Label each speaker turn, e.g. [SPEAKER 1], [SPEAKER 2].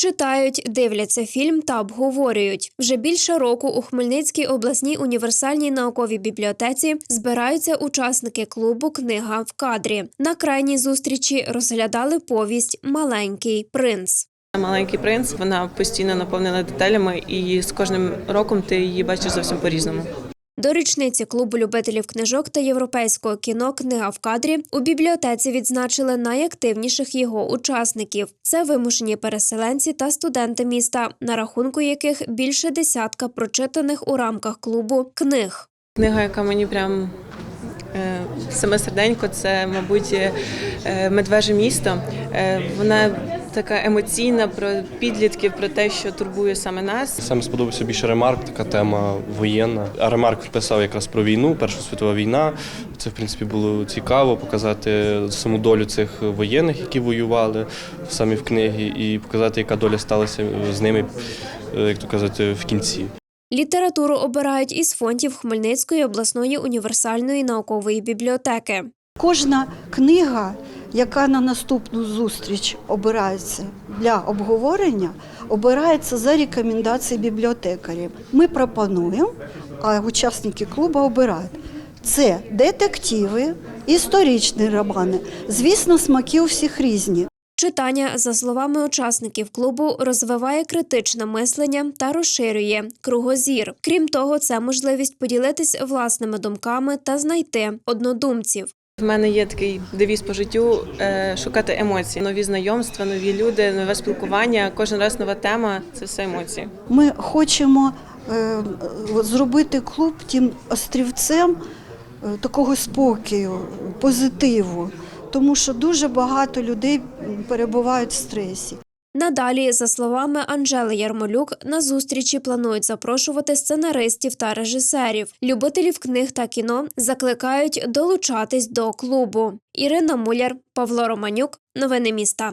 [SPEAKER 1] Читають, дивляться фільм та обговорюють. Вже більше року у Хмельницькій обласній універсальній науковій бібліотеці збираються учасники клубу Книга в кадрі. На крайній зустрічі розглядали повість Маленький принц.
[SPEAKER 2] Маленький принц вона постійно наповнена деталями, і з кожним роком ти її бачиш зовсім по-різному.
[SPEAKER 1] До річниці клубу любителів книжок та європейського кіно Книга в кадрі у бібліотеці відзначили найактивніших його учасників. Це вимушені переселенці та студенти міста, на рахунку яких більше десятка прочитаних у рамках клубу книг.
[SPEAKER 2] Книга, яка мені прям е, саме серденько, це, мабуть, е, медвеже місто. Е, вона така емоційна про підлітків, про те, що турбує саме нас.
[SPEAKER 3] Саме сподобався більше ремарк, така тема воєнна. А ремарк писав якраз про війну, Перша світова війна. Це в принципі було цікаво показати саму долю цих воєнних, які воювали самі в книгі, і показати, яка доля сталася з ними, е, як то казати, в кінці.
[SPEAKER 1] Літературу обирають із фондів Хмельницької обласної універсальної наукової бібліотеки.
[SPEAKER 4] Кожна книга, яка на наступну зустріч обирається для обговорення, обирається за рекомендацією бібліотекарів. Ми пропонуємо, а учасники клубу обирають. Це детективи, історичні романи. Звісно, смаки у всіх різні.
[SPEAKER 1] Читання, за словами учасників клубу, розвиває критичне мислення та розширює кругозір. Крім того, це можливість поділитись власними думками та знайти однодумців.
[SPEAKER 2] В мене є такий девіз по життю е, шукати емоції, нові знайомства, нові люди, нове спілкування. Кожен раз нова тема це все емоції.
[SPEAKER 4] Ми хочемо е, зробити клуб тим острівцем е, такого спокою, позитиву, тому що дуже багато людей перебувають в стресі.
[SPEAKER 1] Надалі, за словами Анжели Ярмолюк, на зустрічі планують запрошувати сценаристів та режисерів. Любителів книг та кіно закликають долучатись до клубу. Ірина Муляр, Павло Романюк. Новини міста.